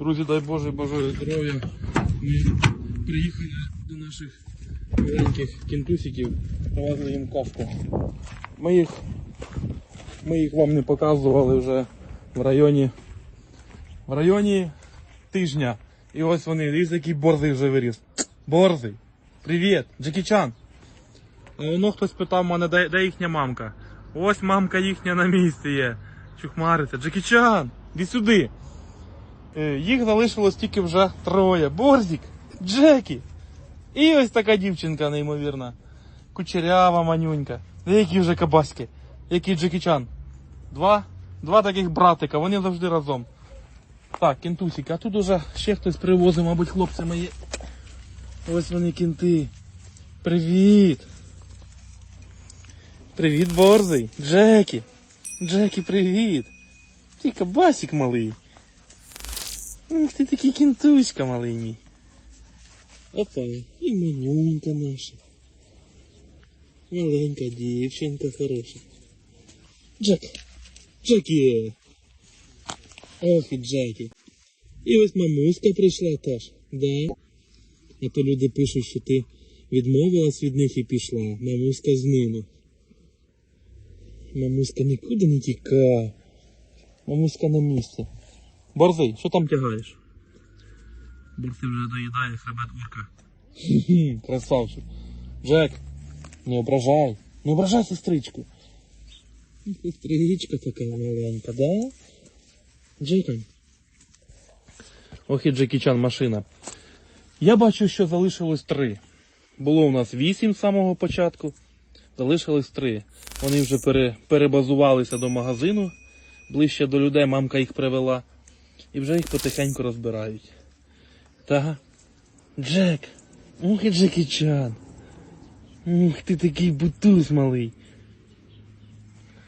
Друзі, дай Боже, бажаю здоров'я. Ми приїхали до наших маленьких кінтусиків, привезли їм кашку. Ми їх, ми їх вам не показували вже в районі, в районі тижня. І ось вони, дивіться, який борзий вже виріс. Борзий. Привіт, Джекі Чан. Воно хтось питав мене, де, де їхня мамка. Ось мамка їхня на місці є. Чухмариться. Джекі Чан, іди сюди. Е, Їх залишилось тільки вже троє. Борзік, Джекі. І ось така дівчинка неймовірна. Кучерява манюнька. Які вже кабаськи. Який Джекі Чан. Два, два таких братика, вони завжди разом. Так, кентусики, а тут уже ще хтось привозив, мабуть, хлопці мої. Ось вони кінти. Привіт. Привіт, Борзий. Джекі. Джекі, привіт. Ти кабасик малий. Ух, ти такий кінтуська малий мій. Опа, і манюнька наша. Маленька дівчинка хороша. Джек. Джекі. Ох і Джекі. І ось мамуська прийшла теж. Да? А то люди пишуть, що ти відмовилась від них і пішла. Мамуська з ними. Мамуська нікуди не тікає. Мамуська на місці. Борзий, що там тягаєш? Борзий вже доїдає хребет урка. Красавчик. Джек, не ображай. Не ображай сестричку. Сестричка така маленька, да? Джека. Ох і Джекі Чан машина. Я бачу, що залишилось три. Було у нас вісім з самого початку. Залишилось три. Вони вже пере, перебазувалися до магазину. Ближче до людей мамка їх привела. І вже їх потихеньку розбирають. Та. Джек. Ух і Джекі Чан. Ух ти такий бутуз малий.